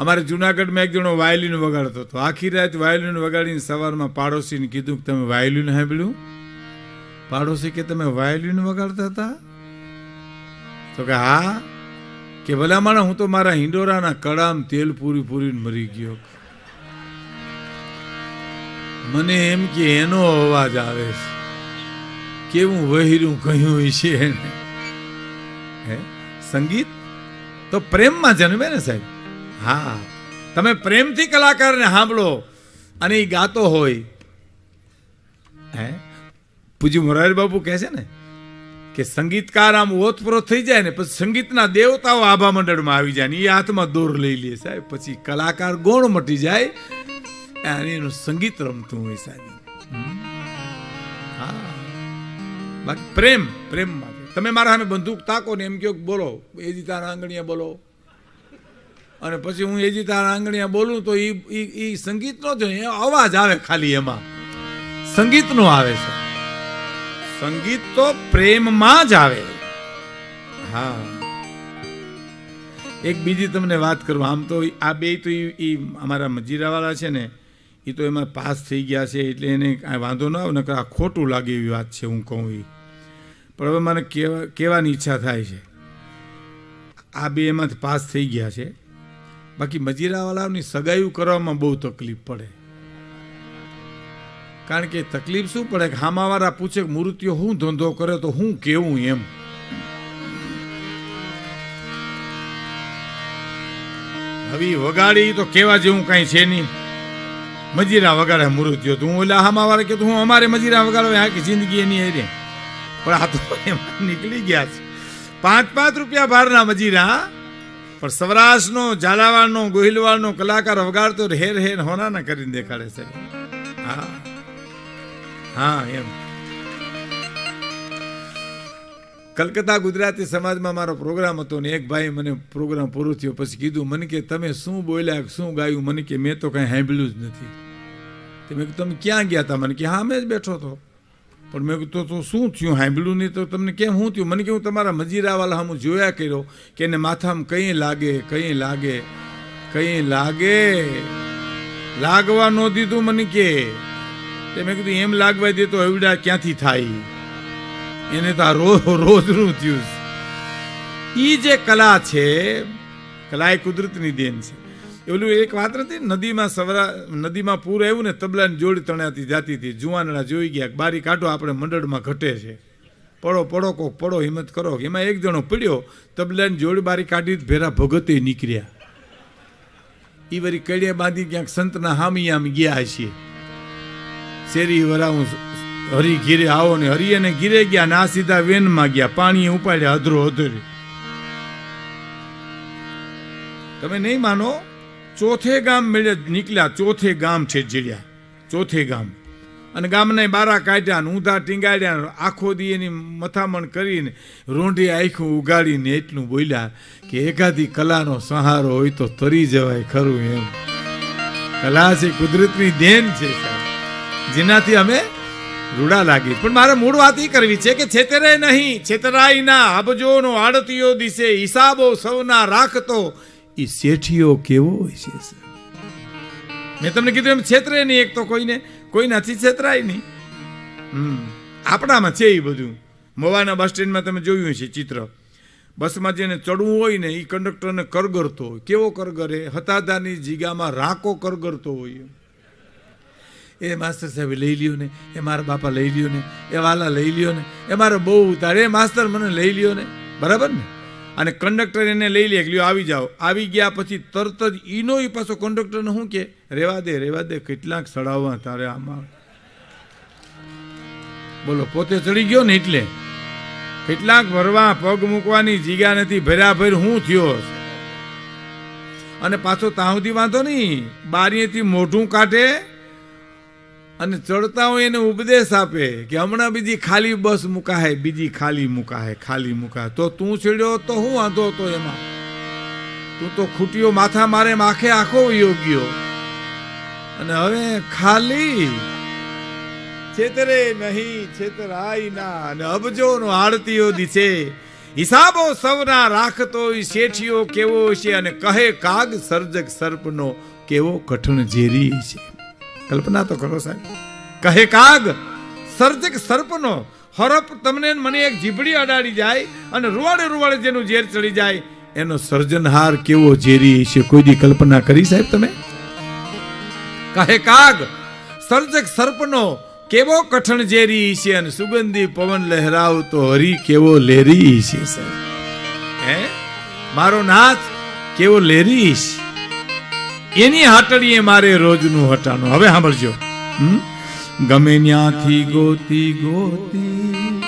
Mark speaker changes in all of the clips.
Speaker 1: અમારે જુનાગઢમાં એક જણો વાયોલિન વગાડતો હતો. આખી રાત વાયોલિન વગાડીને સવારમાં પાડોશીને કીધું કે તમે વાયોલિન સાંભળ્યું? પાડોશી કે તમે વાયોલિન વગાડતા હતા? તો કે હા. કે ભલા માણસ હું તો મારા હિંડોરાના કડામ તેલ પૂરી પૂરીને મરી ગયો. મને એમ કે એનો અવાજ આવે છે. કેવું વહીરું કહ્યું છે એને. સંગીત? તો પ્રેમમાં જન્મે ને સાહેબ. હા. તમે પ્રેમથી કલાકારને સાંભળો અને એ ગાતો હોય. હે? પૂજી મોરારી બાબુ કહે છે ને કે સંગીતકાર આમ ઓતપ્રોત થઈ જાય ને પછી સંગીતના દેવતાઓ આભા મંડળમાં આવી જાય ને એ હાથમાં દોર લઈ લે સાહેબ. પછી કલાકાર ગોણ મટી જાય અને એનું સંગીત રમતું હોય સાહેબ. હા. બાકી પ્રેમ પ્રેમ માટે. તમે મારા સામે બંદૂક તાકો ને એમ કહો બોલો, એ તારા આંગણીયા બોલો. અને પછી હું એજી તારા આંગણીયા બોલું તો એ સંગીતનો જ અવાજ આવે ખાલી એમાં. સંગીતનો આવે છે. સંગીત તો પ્રેમમાં જ આવે. હા. એક બીજી તમને વાત કરું. આમ તો આ બે તો એ અમારા મજીરાવાળા છે ને એ તો એમાં પાસ થઈ ગયા છે એટલે એને કાંઈ વાંધો ન આવે ને આ ખોટું લાગે એવી વાત છે, હું કહું એ પણ હવે મને કહેવા કહેવાની ઈચ્છા થાય છે. આ બે એમાંથી પાસ થઈ ગયા છે. બાકી મજીરાવાળાની સગાઈઓ કરવામાં બહુ તકલીફ પડે. કારણ કે તકલીફ શું પડે કે હામાવાળા પૂછે કે મૃત્યુ હું ધંધો કરે તો હું કેવું એમ. હવે વગાડી તો કેવા જેવું કાંઈ છે નહીં. મજીરા વગાડે મૃત્યુ. તો ઓલા હામાવાળા કે હું અમારે મજીરા વગાડો આ કે જિંદગી એની હારે. પણ આ તો એમાં નીકળી ગયા છે. પાંચ પાંચ રૂપિયા ભારના મજીરા પણ સૌરાષ્ટ્રનો ઝાલાવાડનો, ગોહિલવાડનો કલાકાર વગાડતો હેર હેર હોનાના કરીને દેખાડે છે. હા. હા, એમ. કલકત્તા ગુજરાતી સમાજમાં મારો પ્રોગ્રામ હતો ને એક ભાઈ મને પ્રોગ્રામ પૂરો થયો. પછી કીધું, મને કે તમે શું બોલ્યા, શું ગાયું? મને કે મેં તો કાંઈ સાંભળ્યું જ નથી. તે મેં કીધું, તમે ક્યાં ગયા હતા મને કે, હા મેં જ બેઠો હતો પણ મેં કીધું, તો શું થયું? સાંભળ્યું નહીં તો તમને કેમ શું થયું? મને કે હું તમારા મજીરાવાલા હું જોયા કર્યો કે એને માથામાં કંઈ લાગે કંઈ લાગે કંઈ લાગે? લાગવા ન દીધું મને કે. તે મેં કીધું, એમ લાગવા દે તો એવડા ક્યાંથી થાય? એને તો આ રોજ રોજનું થયું એ જે કલા છે કલા એ કુદરતની દેન છે. ઓલું એક વાત નથી નદીમાં સવરા, નદીમાં પૂર આવ્યું ને, તબલાની જોડી તણાતી જાતી હતી. જુવાનડા જોઈ ગયા બારી કાઢો આપણે મંડળમાં ઘટે છે. પડો પડો કોક, પડો, હિંમત કરો. એમાં એક જણો પડ્યો, તબલાની જોડી બારી કાઢી ભેરા ભગતે નીકળ્યા. એ વળી કડિયા બાંધી ક્યાંક સંતના હામી આમ ગયા છીએ શેરી વરાવું હરી ઘીરે આવો ને હરી અને ઘીરે ગયા ના સીધા વેનમાં ગયા. પાણી ઉપાડ્યા અધરો અધરી તમે નહીં માનો? ચોથે ગામ મેળે, નીકળ્યા, ચોથે ગામ છે જીડ્યા ચોથે ગામ. અને ગામને બારા કાઢ્યા ને ઊંધા ટીંગાડ્યા આખો દી એની મથામણ કરીને રોંઢી આંખું ઉગાડીને એટલું બોલ્યા કે એકાદી કલાનો સહારો હોય તો તરી જવાય ખરું એમ. કલા છે, કુદરતની દેન છે જેનાથી અમે રૂડા લાગી. પણ મારે મૂળ વાત એ કરવી છે કે છેતરે નહીં છેતરાઈ ના અબજોનો આડતીઓ દિશે, હિસાબો સૌના રાખતો એ શેઠીઓ કેવો હોય છે? મેં તમને કીધું એમ છેતરે નહીં એક તો કોઈને કોઈ નથી છેતરાય નહીં. હમ, આપણામાં છે એ બધું. મોવાના બસ સ્ટેન્ડમાં તમે જોયું છે ચિત્ર. બસમાં જેને ચડવું હોય ને એ કંડક્ટરને કરગરતો હોય. કેવો કરગરે? હતાદાની જીગામાં રાકો કરગરતો હોય. એ માસ્ટર સાહેબ લઈ લ્યો ને, એ મારા બાપા લઈ લ્યો ને, એ વાલા લઈ લ્યો ને, એ મારો બહુ ઉતારે. એ માસ્તર મને લઈ લ્યો ને. બરાબર ને? અને કંડક્ટર એને લઈ લે, લ્યો, આવી જાઓ. આવી ગયા પછી તરત જ ઈનો એ પાછો કંડક્ટરને શું કે? રેવા દે રેવા દે, કેટલાક ચડાવવા તારે આમાં. બોલો, પોતે ચડી ગયો ને એટલે? કેટલાક ભરવા પગ મૂકવાની જીગા નથી ભર્યા ભર હું થયો? અને પાછો ત્યાં વાંધો નહીં. બારીએથી મોઢું કાઢે અને ચડતા હોય એને ઉપદેશ આપે કે હમણાં બીજી ખાલી બસ મુકાહે, બીજી ખાલી મુકાહે ખાલી મુકાહે. તો તું ચડ્યો તો હું વાંધો હતો એમાં? તું તો ખૂટ્યો માથા મારે માખે આખો યોગ્યો. અને હવે ખાલી છેતરે નહીં, છેતરાય ના. અને અબજો નો આરતીઓ દિશે હિસાબો સૌના રાખતો શેઠિયો કેવો છે અને કહે કાગ સર્જક સર્પનો કેવો કઠણ ઝેરી છે. કલ્પના તો કરો સાહેબ. કહે, કાગ, સર્જક સર્પનો હરપ તમને મને એક જીભડી અડાડી જાય અને રૂવાડે રૂવાડે જેનું ઝેર ચડી જાય. એનો સર્જનહાર કેવો ઝેરી છે કોઈ દી કલ્પના કરી સાહેબ તમે? કહે, કાગ, સર્જક સર્પનો કેવો કઠણ ઝેરી છે અને સુગંધી પવન લહેરાવતો હરી કેવો લેરી છે, સાહેબ. હે? મારો નાથ કેવો લેરી છે? એની હાટડીએ મારે રોજનું હટાનું હવે સાંભળજો. ગમે ન્યાથી ગોતી ગોતી,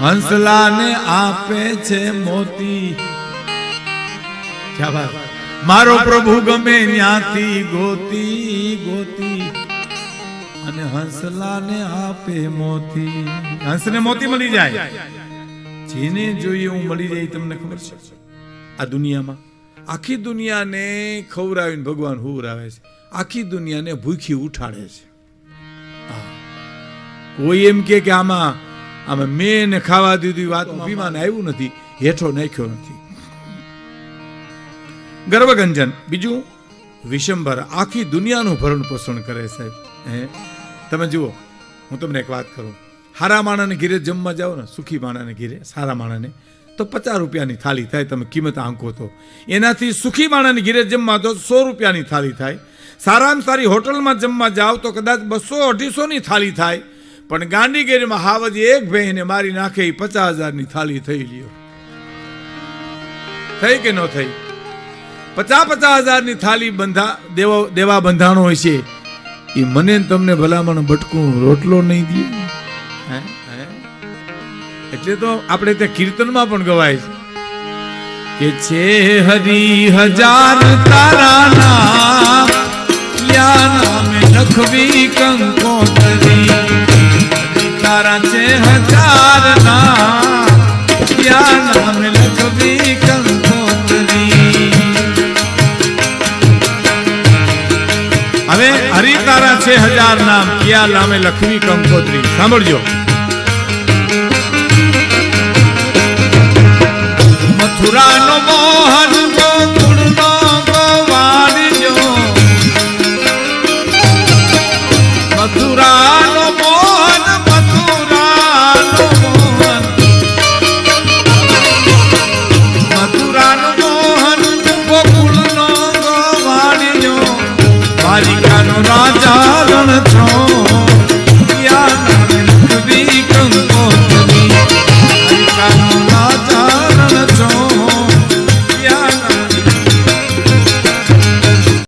Speaker 1: હંસલાને આપે છે મોતી. મારો પ્રભુ ગમે ન્યાથી ગોતી ગોતી, અને હંસલાને આપે મોતી. હંસને મોતી મળી જાય. જેને જોઈએ હું મળી જાય તમને ખબર છે? આ દુનિયામાં આખી દુનિયાને ખવડાવીને ભગવાન હુવરાવે છે. આખી દુનિયાને ભૂખી ઉઠાડે છે. કોઈ એમ કે આમાં આમાં મેં ખાવા દીધી વાત અભિમાન આવ્યું નથી હેઠો નાખ્યો નથી. ગર્ભગંજન બીજું? વિશંભર આખી દુનિયાનું ભરણ પોષણ કરે સાહેબ હે? તમે જુઓ હું તમને એક વાત કરું. હારા માણાને ઘીરે જમવા જાઓ ને સુખી માણાને ઘીરે સારા માણાને તો પચાસ રૂપિયાની થાળી થાય, તમે કિંમત આંકો તો. એનાથી સુખી માણસની ઘીરે જમવા તો સો રૂપિયાની થાળી થાય. સારામાં સારી હોટલમાં જમવા જાઓ તો કદાચ બસો અઢીસોની થાળી થાય. પણ ગાંધીગીરીમાં હાવજ એક ભાઈને મારી નાખે એ પચાસ હજારની થાળી થઈ લ્યો. થઈ કે ન થઈ? પચાસ પચાસ હજારની થાળી બંધા, દેવા દેવા બંધાણો હોય છે એ મને તમને ભલામણ ભટકું રોટલો નહીં દે. હે? એટલે તો આપણે ત્યાં કીર્તનમાં પણ ગવાય છે. કે છે હરી હજાર તારા નામ યા નામે લખવી કંકોતરી. તારા છે હજાર નામ યા નામે લખવી કંકોતરી. હવે હરી તારા છે હજાર નામ ક્યાં નામે લખવી કંકોત્રી. સાંભળજો. મથુરાનો મોહન ગોકુળનો ગોવાળિયો મથુરાનો મોહન મથુરાનો મોહન. મથુરાનો મોહન ગોકુળનો દ્વારિકાનો રાજા રણ છો.